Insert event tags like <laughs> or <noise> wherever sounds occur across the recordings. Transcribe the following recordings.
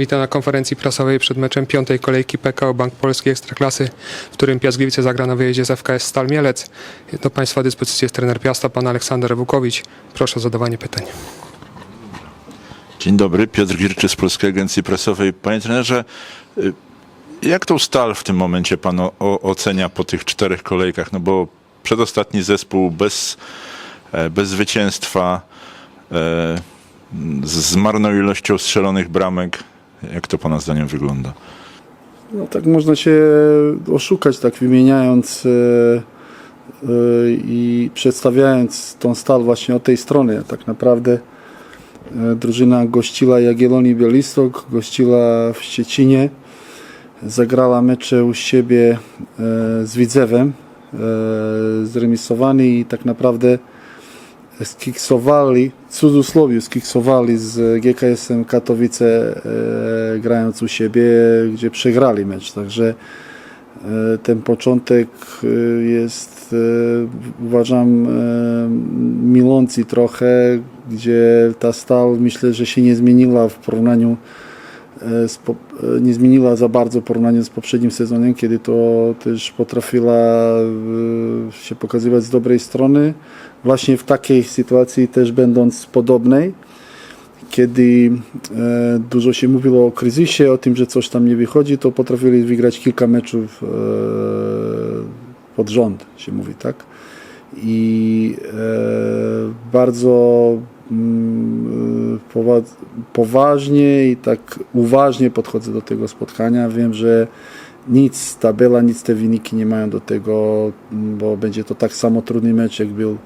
Witam na konferencji prasowej przed meczem piątej kolejki PKO Bank Polski Ekstraklasy, w którym Piast Gliwice zagra na wyjeździe z FKS Stal Mielec. Do Państwa dyspozycji jest trener Piasta, pan Aleksander Wukowicz. Proszę o zadawanie pytań. Dzień dobry, Piotr Girczy z Polskiej Agencji Prasowej. Panie trenerze, y, jak tą stal w tym momencie pan o, ocenia po tych czterech kolejkach? No bo przedostatni zespół bez, e, bez zwycięstwa, e, z marną ilością strzelonych bramek. Jak to pana zdaniem wygląda? No tak można się oszukać, tak wymieniając e, e, i przedstawiając tą stal właśnie od tej strony. Tak naprawdę e, drużyna gościła Jagiellonii Białystok, gościła w Szczecinie, zagrała mecze u siebie e, z Widzewem, e, zremisowani i tak naprawdę skiksowali, w cudzysłowie skiksowali z GKS-em Katowice e, grając u siebie, gdzie przegrali mecz. Także e, ten początek e, jest e, uważam e, milący trochę, gdzie ta stal myślę, że się nie zmieniła w porównaniu nie zmieniła za bardzo w porównaniu z poprzednim sezonem, kiedy to też potrafiła e, się pokazywać z dobrej strony. Właśnie w takiej sytuacji też będąc podobnej, kiedy e, dużo się mówiło o kryzysie, o tym, że coś tam nie wychodzi, to potrafili wygrać kilka meczów e, pod rząd, się mówi, tak? I e, bardzo mm, powa- poważnie i tak uważnie podchodzę do tego spotkania. Wiem, że nic tabela, nic te wyniki nie mają do tego, bo będzie to tak samo trudny mecz, jak był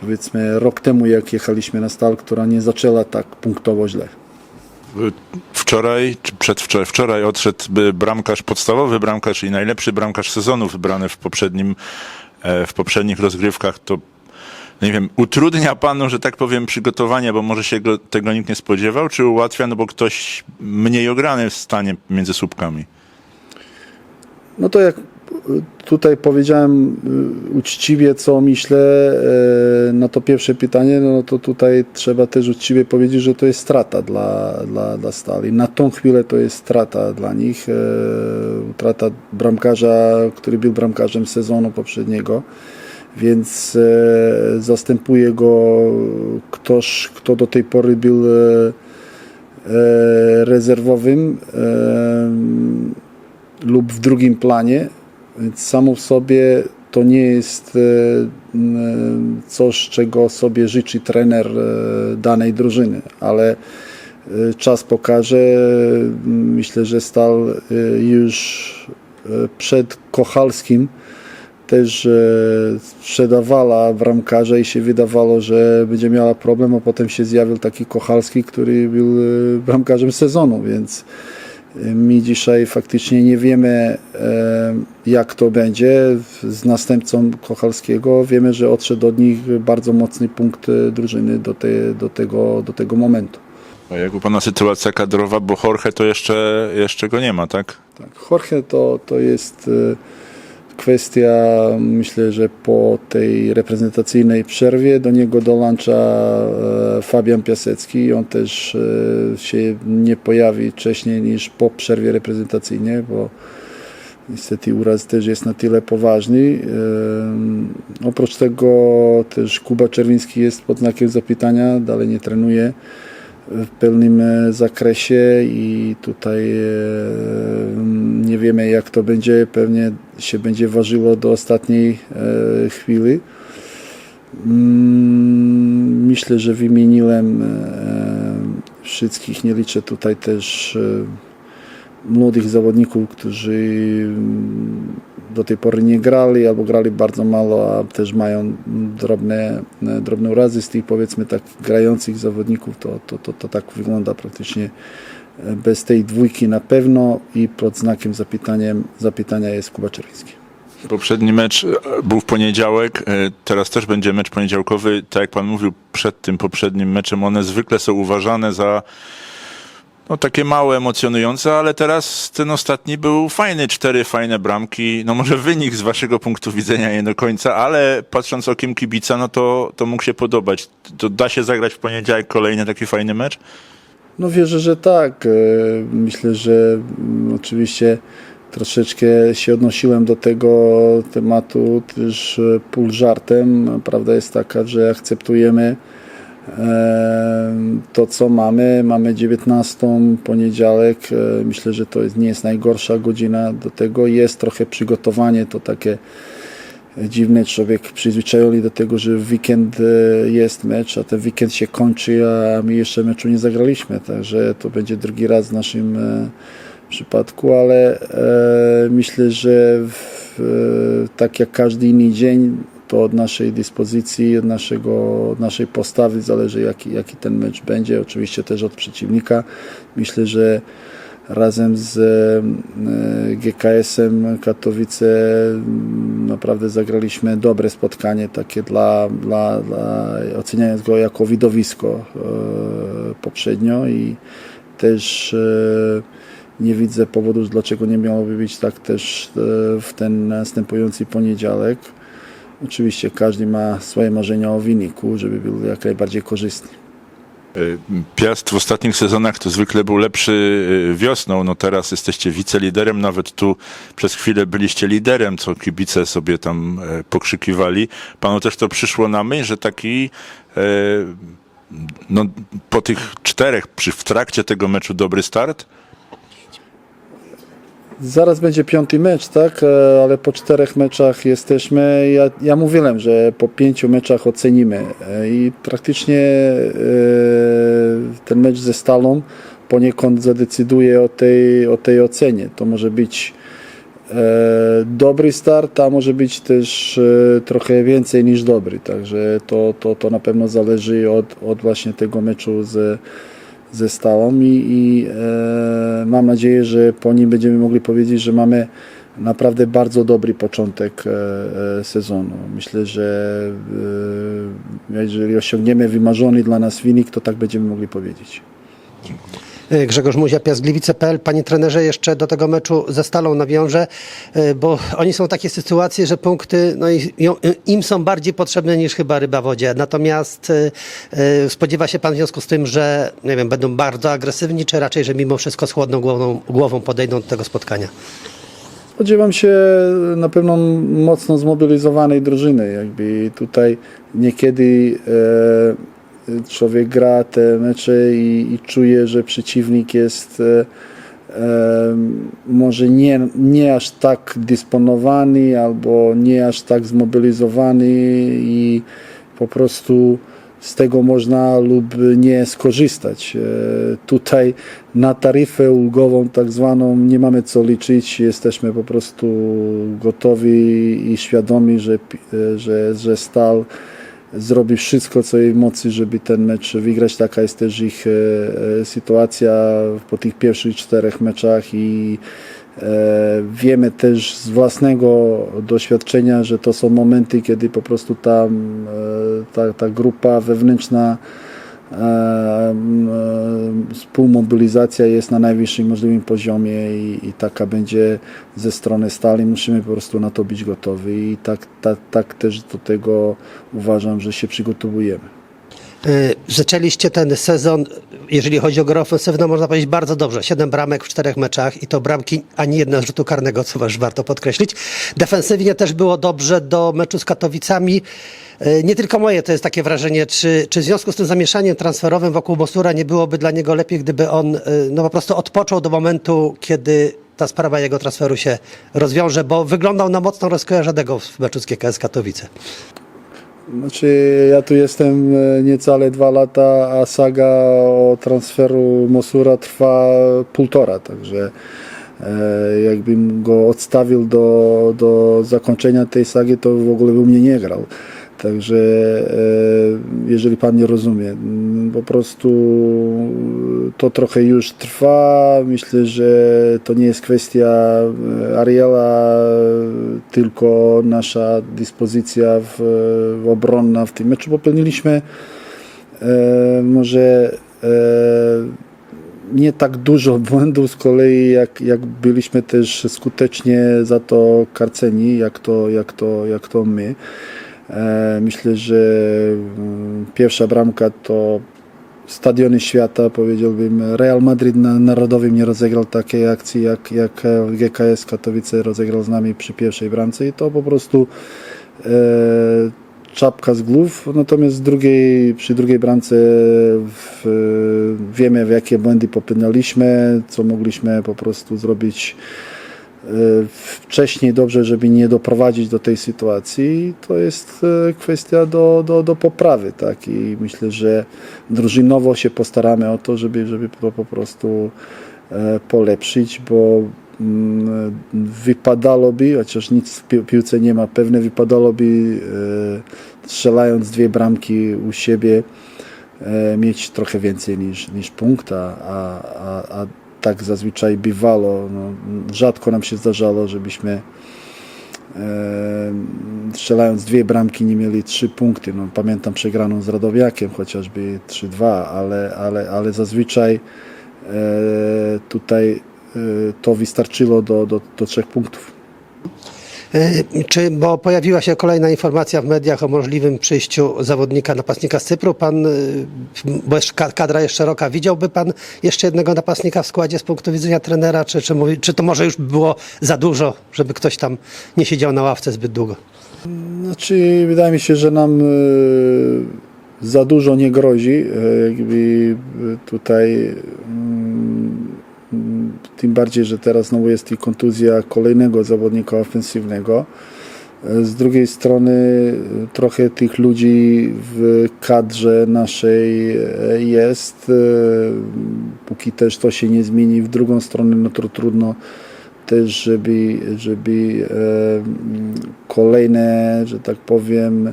powiedzmy rok temu, jak jechaliśmy na Stal, która nie zaczęła tak punktowo źle. Wczoraj, czy przedwczoraj, wczoraj odszedł bramkarz, podstawowy bramkarz i najlepszy bramkarz sezonu wybrany w poprzednim, e, w poprzednich rozgrywkach. To nie wiem, utrudnia panu, że tak powiem, przygotowanie, bo może się go, tego nikt nie spodziewał, czy ułatwia, no bo ktoś mniej ograny stanie między słupkami? No to jak tutaj powiedziałem y, uczciwie, co myślę e, na to pierwsze pytanie, no to tutaj trzeba też uczciwie powiedzieć, że to jest strata dla, dla, dla Stali. Na tą chwilę to jest strata dla nich. e, Utrata bramkarza, który był bramkarzem sezonu poprzedniego. Więc e, zastępuje go ktoś, kto do tej pory był e, e, rezerwowym lub w drugim planie, więc samo w sobie to nie jest coś, czego sobie życzy trener danej drużyny, ale czas pokaże. Myślę, że Stal już przed Kochalskim też sprzedawała bramkarza i się wydawało, że będzie miała problem, a potem się zjawił taki Kochalski, który był e, bramkarzem sezonu, więc e, my dzisiaj faktycznie nie wiemy, e, jak to będzie z następcą Kochalskiego. Wiemy, że odszedł od nich bardzo mocny punkt drużyny do, te, do, tego, do tego momentu. A jak u pana sytuacja kadrowa, bo Jorge to jeszcze, jeszcze go nie ma, tak? Tak, Jorge to, to jest kwestia, myślę, że po tej reprezentacyjnej przerwie do niego dołącza e, Fabian Piasecki. On też e, się nie pojawi wcześniej niż po przerwie reprezentacyjnej, bo niestety uraz też jest na tyle poważny. E, Oprócz tego też Kuba Czerwiński jest pod znakiem zapytania, dalej nie trenuje w pełnym zakresie i tutaj nie wiemy jak to będzie, pewnie się będzie ważyło do ostatniej e, chwili. Mm, Myślę, że wymieniłem e, wszystkich, nie liczę tutaj też e, młodych zawodników, którzy mm, do tej pory nie grali albo grali bardzo mało, a też mają drobne, drobne urazy z tych powiedzmy tak grających zawodników, to, to, to, to tak wygląda praktycznie bez tej dwójki na pewno i pod znakiem zapytaniem, zapytania jest Kuba Czerwiński. Poprzedni mecz e, był w poniedziałek, e, teraz też będzie mecz poniedziałkowy. Tak jak pan mówił przed tym poprzednim meczem, one zwykle są uważane za no, takie małe, emocjonujące, ale teraz ten ostatni był fajny, cztery fajne bramki. No może wynik z waszego punktu widzenia nie do końca, ale patrząc okiem kibica, no to, to mógł się podobać. To da się zagrać w poniedziałek kolejny taki fajny mecz? No wierzę, że tak. E, Myślę, że mm, oczywiście troszeczkę się odnosiłem do tego tematu też e, pół żartem. Prawda jest taka, że akceptujemy e, to, co mamy. Mamy 19 poniedziałek. Myślę, że to nie jest najgorsza godzina do tego. Jest trochę przygotowanie, to takie dziwne. Człowiek przyzwyczajony do tego, że w weekend e, jest mecz, a ten weekend się kończy, a my jeszcze meczu nie zagraliśmy. Także to będzie drugi raz w naszym e, przypadku, ale e, myślę, że w, tak jak każdy inny dzień, to od naszej dyspozycji, od, naszego, naszej postawy zależy, jaki, jaki ten mecz będzie. Oczywiście też od przeciwnika. Myślę, że razem z e, GKS-em Katowice m, naprawdę zagraliśmy dobre spotkanie, takie dla, dla, dla oceniając go jako widowisko e, poprzednio i też e, nie widzę powodów, dlaczego nie miałoby być tak też w ten następujący poniedziałek. Oczywiście każdy ma swoje marzenia o wyniku, żeby był jak najbardziej korzystny. Y, Piast w ostatnich sezonach to zwykle był lepszy y, wiosną, no teraz jesteście wiceliderem, nawet tu przez chwilę byliście liderem, co kibice sobie tam e, pokrzykiwali. Panu też to przyszło na myśl, że taki no, po tych czterech, przy, w trakcie tego meczu dobry start? Zaraz będzie piąty mecz, tak? E, Ale po czterech meczach jesteśmy. Ja, ja mówiłem, że po pięciu meczach ocenimy. E, I praktycznie e, ten mecz ze Stalą poniekąd zadecyduje o tej, o tej ocenie. To może być dobry start, a może być też trochę więcej niż dobry. Także to, to, to na pewno zależy od, od właśnie tego meczu z, ze Stalą i, i e, mam nadzieję, że po nim będziemy mogli powiedzieć, że mamy naprawdę bardzo dobry początek e, e, sezonu. Myślę, że e, jeżeli osiągniemy wymarzony dla nas wynik, to tak będziemy mogli powiedzieć. Y, Grzegorz Muzia, Piastgliwice.pl. Panie trenerze, jeszcze do tego meczu ze Stalą nawiążę, y, bo oni są takie sytuacje, że punkty no, ją- im są bardziej potrzebne niż chyba ryba w wodzie. Natomiast y, y, spodziewa się pan w związku z tym, że nie wiem, będą bardzo agresywni, czy raczej, że mimo wszystko z chłodną głową, głową podejdą do tego spotkania? Spodziewam się na pewno mocno zmobilizowanej drużyny. Jakby tutaj niekiedy człowiek gra te mecze i, i czuje, że przeciwnik jest e, może nie, nie aż tak dysponowany albo nie aż tak zmobilizowany i po prostu z tego można lub nie skorzystać. E, Tutaj na taryfę ulgową tak zwaną nie mamy co liczyć, jesteśmy po prostu gotowi i świadomi, że, że, że Stal zrobi wszystko, co jej w mocy, żeby ten mecz wygrać. Taka jest też ich e, e, sytuacja po tych pierwszych czterech meczach i e, wiemy też z własnego doświadczenia, że to są momenty, kiedy po prostu ta, e, ta, ta grupa wewnętrzna współmobilizacja jest na najwyższym możliwym poziomie i, i taka będzie ze strony stali. Musimy po prostu na to być gotowi i tak, tak, tak też do tego uważam, że się przygotowujemy. Y, Zaczęliście ten sezon, jeżeli chodzi o grę ofensywną, można powiedzieć bardzo dobrze. Siedem bramek w czterech meczach i to bramki ani jedna z rzutu karnego, co też warto podkreślić. Defensywnie też było dobrze do meczu z Katowicami. Y, Nie tylko moje to jest takie wrażenie, czy, czy w związku z tym zamieszaniem transferowym wokół Bosura nie byłoby dla niego lepiej, gdyby on y, no po prostu odpoczął do momentu, kiedy ta sprawa jego transferu się rozwiąże, bo wyglądał na mocno rozkojarzonego w meczu z GKS Katowice. Znaczy, ja tu jestem e, niecałe dwa lata, a saga o transferu Mosura trwa półtora, także e, jakbym go odstawił do, do zakończenia tej sagi, to w ogóle by mnie nie grał. Także e, jeżeli pan nie rozumie, po prostu to trochę już trwa. Myślę, że to nie jest kwestia e, Ariela, tylko nasza dyspozycja w, w obronna w tym meczu. Popełniliśmy e, może e, nie tak dużo <laughs> błędów z kolei, jak, jak byliśmy też skutecznie za to karceni, jak to, jak to, jak to my. E, Myślę, że mm, pierwsza bramka to stadiony świata, powiedziałbym. Real Madrid na narodowym nie rozegrał takiej akcji, jak, jak GKS Katowice rozegrał z nami przy pierwszej bramce i to po prostu e, czapka z głów. Natomiast drugiej, przy drugiej bramce w, wiemy, w jakie błędy popełnialiśmy, co mogliśmy po prostu zrobić wcześniej dobrze, żeby nie doprowadzić do tej sytuacji, to jest e, kwestia do, do, do poprawy, tak? I myślę, że drużynowo się postaramy o to, żeby, żeby to po prostu e, polepszyć, bo mm, wypadałoby, chociaż nic w pi- piłce nie ma pewne, wypadałoby e, strzelając dwie bramki u siebie e, mieć trochę więcej niż, niż punkt, a, a, a tak zazwyczaj bywało. No, rzadko nam się zdarzało, żebyśmy e, strzelając dwie bramki nie mieli trzy punkty. No, pamiętam przegraną z Radowiakiem chociażby 3-2, ale, ale, ale zazwyczaj e, tutaj e, to wystarczyło do, do, do trzech punktów. Y, Czy, bo pojawiła się kolejna informacja w mediach o możliwym przyjściu zawodnika, napastnika z Cypru. Pan, y, bo kadra jest szeroka, widziałby pan jeszcze jednego napastnika w składzie z punktu widzenia trenera, czy, czy, mówi, czy to może już było za dużo, żeby ktoś tam nie siedział na ławce zbyt długo? Znaczy, wydaje mi się, że nam e, za dużo nie grozi. Jakby tutaj tym bardziej, że teraz znowu jest i kontuzja kolejnego zawodnika ofensywnego. E, Z drugiej strony e, trochę tych ludzi w kadrze naszej e, jest. Póki też to się nie zmieni w drugą stronę, no to trudno też, żeby, żeby kolejne, że tak powiem,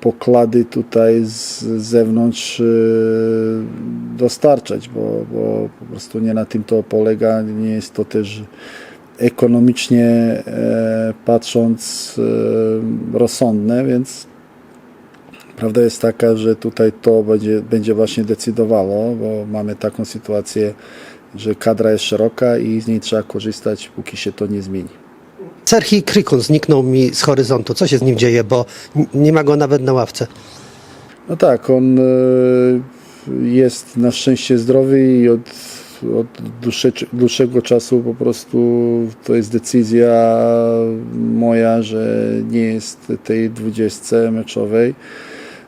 poklady tutaj z zewnątrz e, dostarczać, bo, bo po prostu nie na tym to polega, nie jest to też ekonomicznie e, patrząc e, rozsądne, więc Prawda jest taka, że tutaj to będzie, będzie właśnie decydowało, bo mamy taką sytuację, że kadra jest szeroka i z niej trzeba korzystać, póki się to nie zmieni. Serhii Krikun zniknął mi z horyzontu. Co się z nim dzieje, bo nie ma go nawet na ławce. No tak, on e, jest na szczęście zdrowy i od, od dłuższe, dłuższego czasu po prostu to jest decyzja moja, że nie jest tej dwudziestce meczowej.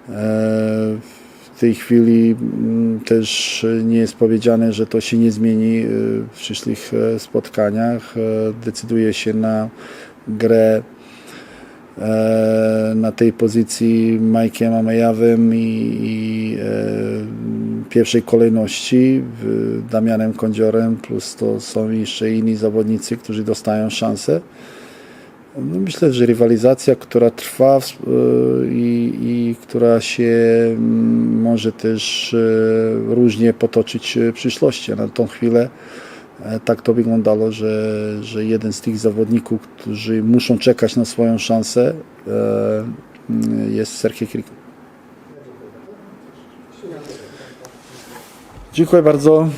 E, W tej chwili mm, też nie jest powiedziane, że to się nie zmieni e, w przyszłych e, spotkaniach. E, Decyduje się na grę e, na tej pozycji Majkiem Amejawem i, i pierwszej kolejności Damianem Kądziorem, plus to są jeszcze inni zawodnicy, którzy dostają szansę. No myślę, że rywalizacja, która trwa i, i która się mm, może też e, różnie potoczyć w przyszłości. Na tą chwilę e, tak to wyglądało, że, że jeden z tych zawodników, którzy muszą czekać na swoją szansę, e, mm, jest Serhiej Krik. Dziękuję bardzo.